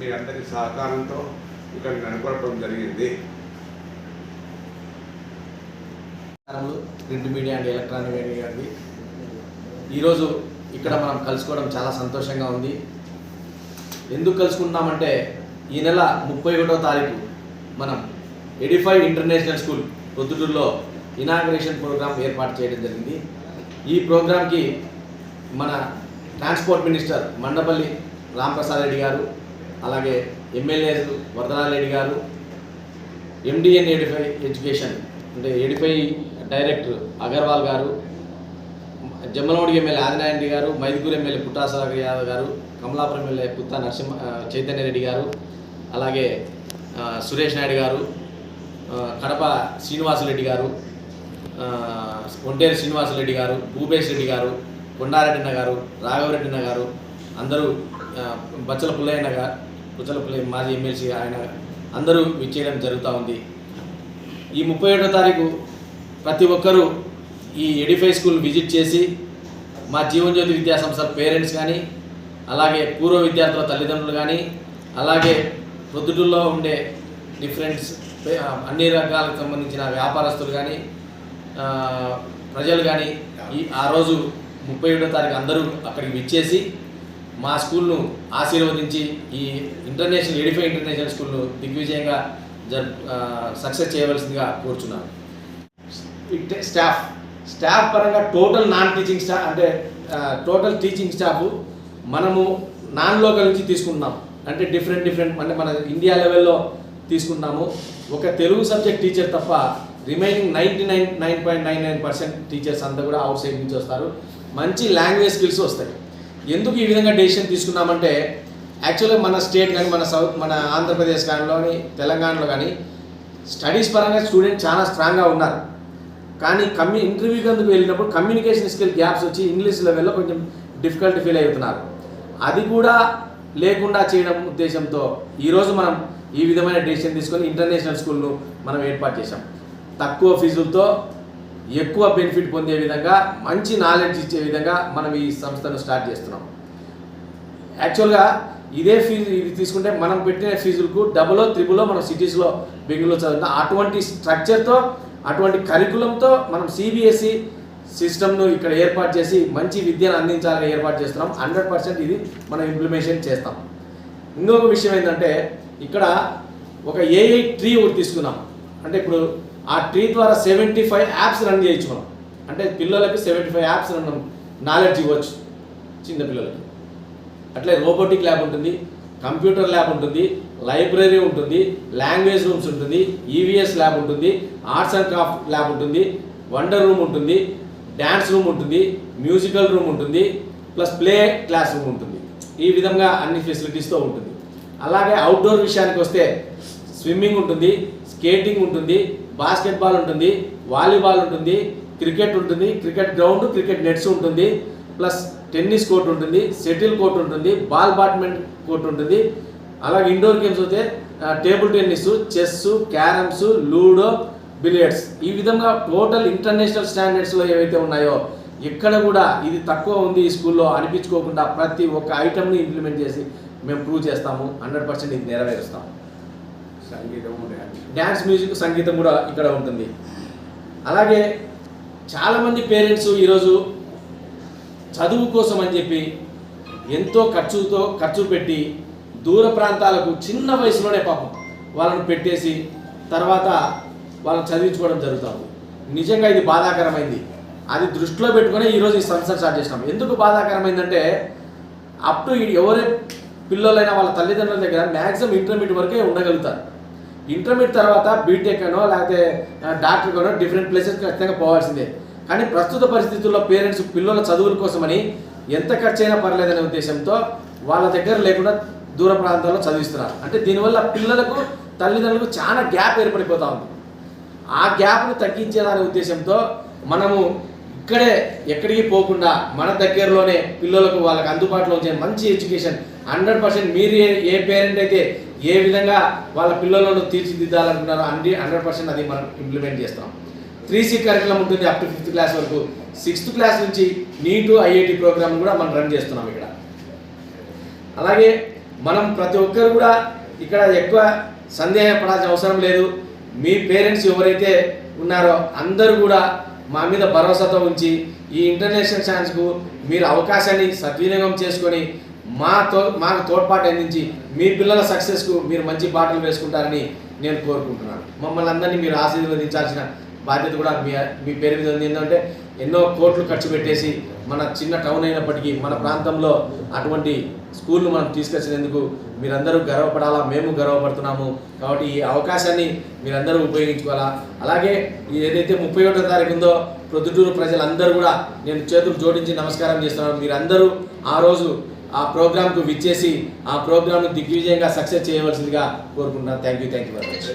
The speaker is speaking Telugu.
మీ అందరి సహకారంతో ఇక్కడ నడపడం జరిగింది. Print media and electronic media గారిది. ఈరోజు ఇక్కడ మనం కలుసుకోవడం చాలా సంతోషంగా ఉంది. ఎందుకు కలుసుకుంటున్నామంటే ఈ నెల ముప్పై ఒకటో తారీఖు మనం ఎడిఫై ఇంటర్నేషనల్ స్కూల్ పొద్దుటూరులో ఇనాగ్రేషన్ ప్రోగ్రామ్ ఏర్పాటు చేయడం జరిగింది. ఈ ప్రోగ్రాంకి మన ట్రాన్స్పోర్ట్ మినిస్టర్ మండపల్లి రాంప్రసాద్ రెడ్డి గారు అలాగే ఎమ్మెల్యేలు Varadarareddy garu MD and Edify education అంటే Edify director Agarwal garu Jammalamadugu MLA Adinarayana గారు మైదుకూరు ఎమ్మెల్యే పుట్టాసాగర్ యాదవ్ గారు కమలాపురం ఎమ్మెల్యే పుత్త నరసింహ చైతన్య రెడ్డి గారు అలాగే సురేష్ నాయుడు గారు కడప శ్రీనివాసరెడ్డి గారు ఒంటేరు శ్రీనివాసరెడ్డి గారు భూపేష్ రెడ్డి గారు కొండారెడ్డిన్న గారు రాఘవరెడ్డిన్న గారు అందరూ బచ్చల పుల్లయ్యన్న గారు బుచ్చల పుల్లయ్య మాజీ ఎమ్మెల్సీ ఆయన అందరూ విచ్చేయడం జరుగుతూ ఉంది. ఈ ముప్పై ఏడో తారీఖు ప్రతి ఒక్కరూ ఈ ఎడిఫై స్కూల్ విజిట్ చేసి మా జీవనజ్యోతి విద్యాసంస్థ పేరెంట్స్ కానీ అలాగే పూర్వ విద్యార్థుల తల్లిదండ్రులు కానీ అలాగే ప్రొద్దుటూరులో ఉండే డిఫరెంట్స్ అన్ని రకాలకు సంబంధించిన వ్యాపారస్తులు కానీ ప్రజలు కానీ ఈ ఆ రోజు ముప్పై ఏడో తారీఖు అందరూ అక్కడికి విచ్చేసి మా స్కూల్ను ఆశీర్వదించి ఈ ఇంటర్నేషనల్ ఎడిఫై ఇంటర్నేషనల్ స్కూల్ను దిగ్విజయంగా జర్ సక్సెస్ చేయవలసిందిగా కోరుచున్నాను. స్టాఫ్ స్టాఫ్ పరంగా టోటల్ నాన్ టీచింగ్ స్టాఫ్ అంటే టోటల్ టీచింగ్ స్టాఫ్ మనము నాన్ లోకల్ నుంచి తీసుకుంటున్నాం. అంటే డిఫరెంట్ డిఫరెంట్ అంటే మన ఇండియా లెవెల్లో తీసుకున్నాము ఒక తెలుగు సబ్జెక్ట్ టీచర్ తప్ప remaining ninety nine nine point nine nine percent teachers అంతా కూడా అవుట్ సైడ్ నుంచి వస్తారు. మంచి లాంగ్వేజ్ స్కిల్స్ వస్తాయి. ఎందుకు ఈ విధంగా డెసిషన్ తీసుకున్నామంటే యాక్చువల్గా మన స్టేట్ కానీ మన సౌత్ మన ఆంధ్రప్రదేశ్ కానీ తెలంగాణలో కానీ స్టడీస్ పరంగా స్టూడెంట్ చాలా స్ట్రాంగ్గా ఉన్నారు. కానీ కమ్యూ ఇంటర్వ్యూకి అందుకు వెళ్ళినప్పుడు కమ్యూనికేషన్ స్కిల్ గ్యాప్స్ వచ్చి ఇంగ్లీష్ లెవెల్లో కొంచెం డిఫికల్ట్ ఫీల్ అవుతున్నారు. అది కూడా లేకుండా చేయడం ఉద్దేశంతో ఈరోజు మనం ఈ విధమైన డెసిషన్ తీసుకొని ఇంటర్నేషనల్ స్కూల్ను మనం ఏర్పాటు చేశాం. తక్కువ ఫీజులతో ఎక్కువ బెనిఫిట్ పొందే విధంగా మంచి నాలెడ్జ్ ఇచ్చే విధంగా మనం ఈ సంస్థను స్టార్ట్ చేస్తున్నాం. యాక్చువల్గా ఇదే ఫీజు ఇది తీసుకుంటే మనం పెట్టిన ఫీజులకు డబులో త్రిబులో మనం సిటీస్లో బెంగళూరు చదువుతాం అటువంటి స్ట్రక్చర్తో అటువంటి కరికులంతో మనం సిబిఎస్ఈ సిస్టమ్ను ఇక్కడ ఏర్పాటు చేసి మంచి విద్యను అందించాలని ఏర్పాటు చేస్తున్నాం. హండ్రెడ్ పర్సెంట్ ఇది మనం ఇంప్లిమేషన్ చేస్తాం. ఇంకొక విషయం ఏంటంటే ఇక్కడ ఒక ఏఐ ట్రీ ఒకటి తీసుకున్నాం. అంటే ఇప్పుడు ఆ ట్రీ ద్వారా సెవెంటీ ఫైవ్ యాప్స్ రన్ చేయొచ్చు మనం అంటే పిల్లలకి seventy five apps run knowledge ఇవ్వచ్చు చిన్న పిల్లలకి. అట్లే రోబోటిక్ ల్యాబ్ ఉంటుంది కంప్యూటర్ ల్యాబ్ ఉంటుంది లైబ్రరీ ఉంటుంది లాంగ్వేజ్ రూమ్స్ ఉంటుంది ఈవీఎస్ ల్యాబ్ ఉంటుంది ఆర్ట్స్ అండ్ క్రాఫ్ట్ ల్యాబ్ ఉంటుంది వండర్ రూమ్ ఉంటుంది డ్యాన్స్ రూమ్ ఉంటుంది మ్యూజికల్ రూమ్ ఉంటుంది ప్లస్ ప్లే క్లాస్ రూమ్ ఉంటుంది. ఈ విధంగా అన్ని ఫెసిలిటీస్తో ఉంటుంది. అలాగే అవుట్డోర్ విషయానికి వస్తే స్విమ్మింగ్ ఉంటుంది స్కేటింగ్ ఉంటుంది బాస్కెట్బాల్ ఉంటుంది వాలీబాల్ ఉంటుంది క్రికెట్ ఉంటుంది క్రికెట్ గ్రౌండ్ క్రికెట్ నెట్స్ ఉంటుంది ప్లస్ టెన్నిస్ కోర్ట్ ఉంటుంది షటిల్ కోర్ట్ ఉంటుంది బాల్ బ్యాడ్మింటన్ కోర్ట్ ఉంటుంది. అలాగే ఇండోర్ గేమ్స్ అయితే table tennis chess carroms ludo billiards ఈ విధంగా టోటల్ ఇంటర్నేషనల్ స్టాండర్డ్స్లో ఏవైతే ఉన్నాయో ఎక్కడ కూడా ఇది తక్కువ ఉంది ఈ స్కూల్లో అనిపించుకోకుండా ప్రతి ఒక్క ఐటమ్ని ఇంప్లిమెంట్ చేసి మేము ప్రూవ్ చేస్తాము హండ్రెడ్ పర్సెంట్ ఇది సంగీతము డ్యాన్స్ డ్యాన్స్ మ్యూజిక్ సంగీతం కూడా ఇక్కడ ఉంటుంది. అలాగే చాలామంది పేరెంట్స్ ఈరోజు చదువు కోసం అని చెప్పి ఎంతో ఖర్చుతో ఖర్చు పెట్టి దూర ప్రాంతాలకు చిన్న వయసులోనే పాపం వాళ్ళని పెట్టేసి తర్వాత వాళ్ళని చదివించుకోవడం జరుగుతుంది నిజంగా ఇది బాధాకరమైంది. అది దృష్టిలో పెట్టుకుని ఈరోజు ఈ సంస్థ స్టార్ట్ చేసినాం. ఎందుకు బాధాకరమైందంటే అప్ టు ఎవరే పిల్లలైన వాళ్ళ తల్లిదండ్రుల దగ్గర మ్యాక్సిమం ఇంటర్మీడియట్ వరకే ఉండగలుగుతారు. ఇంటర్మీడియట్ తర్వాత బీటెక్ అనో లేకపోతే డాక్టర్ కానో డిఫరెంట్ ప్లేసెస్ ఖచ్చితంగా పోవాల్సిందే. కానీ ప్రస్తుత పరిస్థితుల్లో పేరెంట్స్ పిల్లల చదువుల కోసమని ఎంత ఖర్చు అయినా పర్లేదనే ఉద్దేశంతో వాళ్ళ దగ్గర లేకుండా దూర ప్రాంతాల్లో చదివిస్తున్నారు. అంటే దీనివల్ల పిల్లలకు తల్లిదండ్రులకు చాలా గ్యాప్ ఏర్పడిపోతూ ఉంది. ఆ గ్యాప్ను తగ్గించేదనే ఉద్దేశంతో మనము ఇక్కడే ఎక్కడికి పోకుండా మన దగ్గరలోనే పిల్లలకు వాళ్ళకి అందుబాటులో ఉంచే మంచి ఎడ్యుకేషన్. హండ్రెడ్ పర్సెంట్ మీరు ఏ ఏ పేరెంట్ అయితే ఏ విధంగా వాళ్ళ పిల్లలను తీర్చిదిద్దాలనుకున్నారో అన్ని హండ్రెడ్ పర్సెంట్ అది మనం ఇంప్లిమెంట్ చేస్తాం. త్రీ సీ కరికులం ఉంటుంది అప్ టు ఫిఫ్త్ క్లాస్ వరకు. సిక్స్త్ క్లాస్ నుంచి నీటు ఐఐటి ప్రోగ్రామ్ కూడా మనం రన్ చేస్తున్నాం ఇక్కడ. అలాగే మనం ప్రతి ఒక్కరు కూడా ఇక్కడ ఎక్కువ సందేహపడాల్సిన అవసరం లేదు. మీ పేరెంట్స్ ఎవరైతే ఉన్నారో అందరూ కూడా మా మీద భరోసాతో ఉంచి ఈ ఇంటర్నేషనల్ ఛాన్స్కు మీరు అవకాశాన్ని సద్వినియోగం చేసుకొని మా తో మాకు తోడ్పాటు అందించి మీ పిల్లల సక్సెస్కు మీరు మంచి బాటలు వేసుకుంటారని నేను కోరుకుంటున్నాను. మమ్మల్ని అందరినీ మీరు ఆశీర్వదించాల్సిన బాధ్యత కూడా మీ మీ పేరు మీద ఉంది. ఎందుకంటే ఎన్నో కోట్లు ఖర్చు పెట్టేసి మన చిన్న టౌన్ అయినప్పటికీ మన ప్రాంతంలో అటువంటి స్కూల్ను మనం తీసుకొచ్చినందుకు మీరందరూ గర్వపడాలా మేము గర్వపడుతున్నాము. కాబట్టి ఈ అవకాశాన్ని మీరందరూ ఉపయోగించుకోవాలా. అలాగే ఏదైతే ముప్పై ఒకటో తారీఖు ఉందో ప్రొద్దుటూరు ప్రజలందరూ కూడా నేను చేతులు జోడించి నమస్కారం చేస్తున్నాను. మీరందరూ ఆ రోజు ఆ ప్రోగ్రాంకు విచ్చేసి ఆ ప్రోగ్రాంను దిగ్విజయంగా సక్సెస్ చేయవలసిందిగా కోరుకుంటున్నాను. Thank you thank you very much.